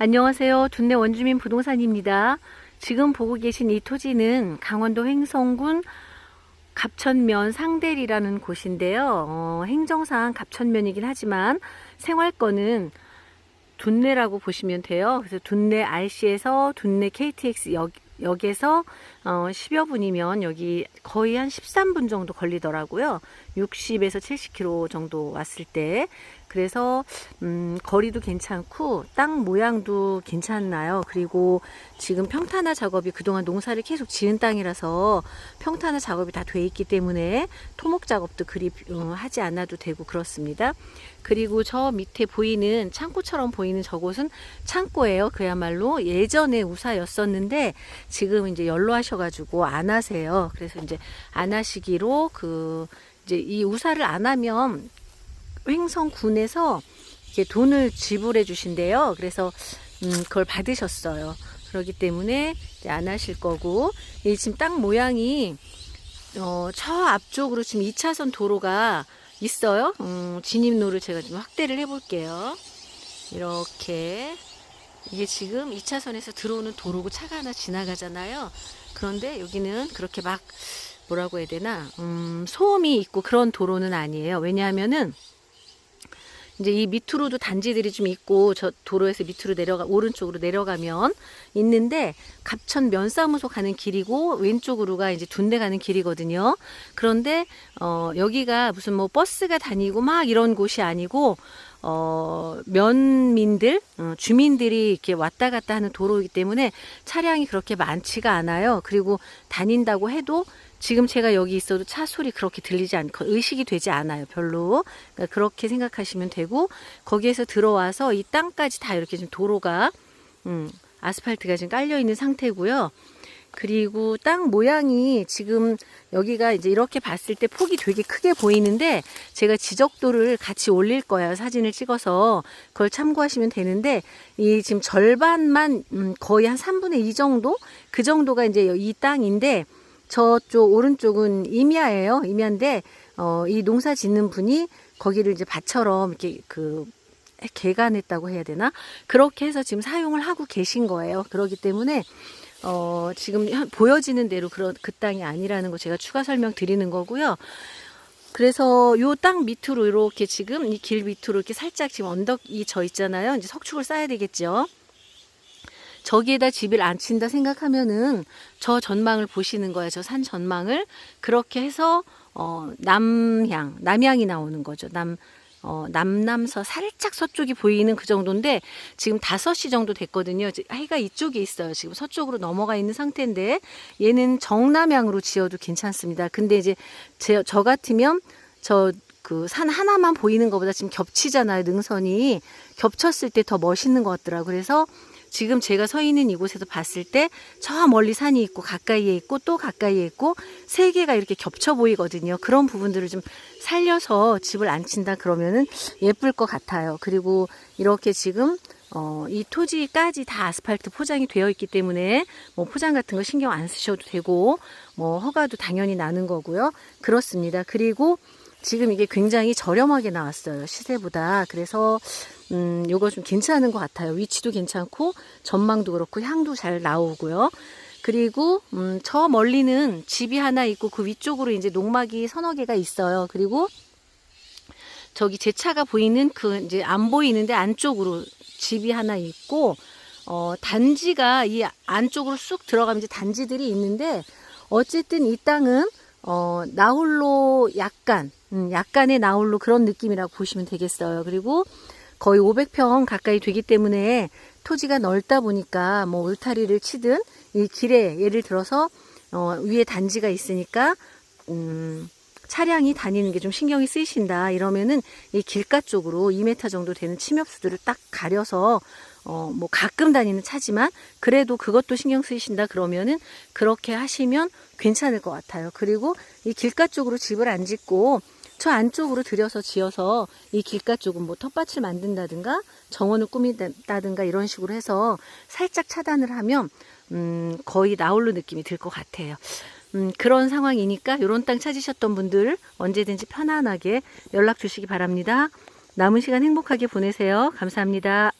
안녕하세요. 둔내 원주민 부동산입니다. 지금 보고 계신 이 토지는 강원도 횡성군 갑천면 상대리라는 곳인데요. 어, 행정상 갑천면이긴 하지만 생활권은 둔내라고 보시면 돼요. 그래서 둔내 RC에서 둔내 KTX 역, 역에서 어, 10여 분이면 여기 거의 한 13분 정도 걸리더라고요. 60에서 70km 정도 왔을 때. 그래서 음, 거리도 괜찮고 땅 모양도 괜찮나요? 그리고 지금 평탄화 작업이 그동안 농사를 계속 지은 땅이라서 평탄화 작업이 다 돼 있기 때문에 토목 작업도 그리 어, 하지 않아도 되고 그렇습니다. 그리고 저 밑에 보이는 창고처럼 보이는 저곳은 창고예요. 그야말로 예전에 우사였었는데 지금 이제 연로하셔가지고 안 하세요. 그래서 이제 안 하시기로 그 이제 이 우사를 안 하면 횡성군에서 이렇게 돈을 지불해 주신대요. 그래서 음, 그걸 받으셨어요. 그렇기 때문에 안 하실 거고 이 지금 땅 모양이 어, 저 앞쪽으로 지금 2차선 도로가 있어요. 음, 진입로를 제가 좀 확대를 해볼게요. 이렇게 이게 지금 2차선에서 들어오는 도로고 차가 하나 지나가잖아요. 그런데 여기는 그렇게 막 뭐라고 해야 되나 음, 소음이 있고 그런 도로는 아니에요. 왜냐하면은 이제 이 밑으로도 단지들이 좀 있고 저 도로에서 밑으로 내려가 오른쪽으로 내려가면 있는데 갑천 면사무소 가는 길이고 왼쪽으로가 이제 둔대 가는 길이거든요. 그런데 어 여기가 무슨 뭐 버스가 다니고 막 이런 곳이 아니고 어 면민들 어, 주민들이 이렇게 왔다 갔다 하는 도로이기 때문에 차량이 그렇게 많지가 않아요. 그리고 다닌다고 해도 지금 제가 여기 있어도 차 소리 그렇게 들리지 않고 의식이 되지 않아요. 별로. 그러니까 그렇게 생각하시면 되고 거기에서 들어와서 이 땅까지 다 이렇게 좀 도로가 음, 아스팔트가 지금 깔려 있는 상태고요. 그리고 땅 모양이 지금 여기가 이제 이렇게 봤을 때 폭이 되게 크게 보이는데 제가 지적도를 같이 올릴 거예요. 사진을 찍어서 그걸 참고하시면 되는데 이 지금 절반만 음, 거의 한 3분의 2 정도 그 정도가 이제 이 땅인데 저쪽 오른쪽은 임야예요. 임야인데 어, 이 농사 짓는 분이 거기를 이제 밭처럼 이렇게 그 개간했다고 해야 되나? 그렇게 해서 지금 사용을 하고 계신 거예요. 그렇기 때문에 어, 지금 현- 보여지는 대로 그런 그 땅이 아니라는 거 제가 추가 설명 드리는 거고요. 그래서 요 땅 밑으로 이렇게 지금 이 길 밑으로 이렇게 살짝 지금 언덕이 져 있잖아요. 이제 석축을 쌓아야 되겠죠. 저기에다 집을 안 친다 생각하면은 저 전망을 보시는 거예요. 저 산 전망을 그렇게 해서 어 남향 남향이 나오는 거죠. 남 어, 남남서 살짝 서쪽이 보이는 그 정도인데 지금 5시 정도 됐거든요. 해가 이쪽에 있어요. 지금 서쪽으로 넘어가 있는 상태인데 얘는 정남향으로 지어도 괜찮습니다. 근데 이제 제, 저 같으면 저 그 산 하나만 보이는 것보다 지금 겹치잖아요. 능선이 겹쳤을 때 더 멋있는 것 같더라고요. 그래서 지금 제가 서 있는 이곳에서 봤을 때 저 멀리 산이 있고 가까이에 있고 또 가까이에 있고 세 개가 이렇게 겹쳐 보이거든요. 그런 부분들을 좀 살려서 집을 안 친다 그러면은 예쁠 것 같아요. 그리고 이렇게 지금 어, 이 토지까지 다 아스팔트 포장이 되어 있기 때문에 뭐 포장 같은 거 신경 안 쓰셔도 되고 뭐 허가도 당연히 나는 거고요. 그렇습니다. 그리고 지금 이게 굉장히 저렴하게 나왔어요. 시세보다. 그래서 음, 요거 좀 괜찮은 것 같아요. 위치도 괜찮고 전망도 그렇고 향도 잘 나오고요. 그리고 음, 저 멀리는 집이 하나 있고 그 위쪽으로 이제 농막이 서너 개가 있어요. 그리고 저기 제 차가 보이는 그 이제 안 보이는데 안쪽으로 집이 하나 있고 어 단지가 이 안쪽으로 쑥 들어가면 이제 단지들이 있는데 어쨌든 이 땅은 어 나홀로 약간 음, 약간의 나홀로 그런 느낌이라고 보시면 되겠어요. 그리고 거의 500평 가까이 되기 때문에 토지가 넓다 보니까 뭐 울타리를 치든 이 길에 예를 들어서 어, 위에 단지가 있으니까 음, 차량이 다니는 게 좀 신경이 쓰이신다 이러면은 이 길가 쪽으로 2m 정도 되는 침엽수들을 딱 가려서 어, 뭐 가끔 다니는 차지만 그래도 그것도 신경 쓰이신다 그러면은 그렇게 하시면 괜찮을 것 같아요. 그리고 이 길가 쪽으로 집을 안 짓고 저 안쪽으로 들여서 지어서 이 길가 쪽은 뭐 텃밭을 만든다든가 정원을 꾸민다든가 이런 식으로 해서 살짝 차단을 하면 음, 거의 나홀로 느낌이 들 것 같아요. 음, 그런 상황이니까 이런 땅 찾으셨던 분들 언제든지 편안하게 연락 주시기 바랍니다. 남은 시간 행복하게 보내세요. 감사합니다.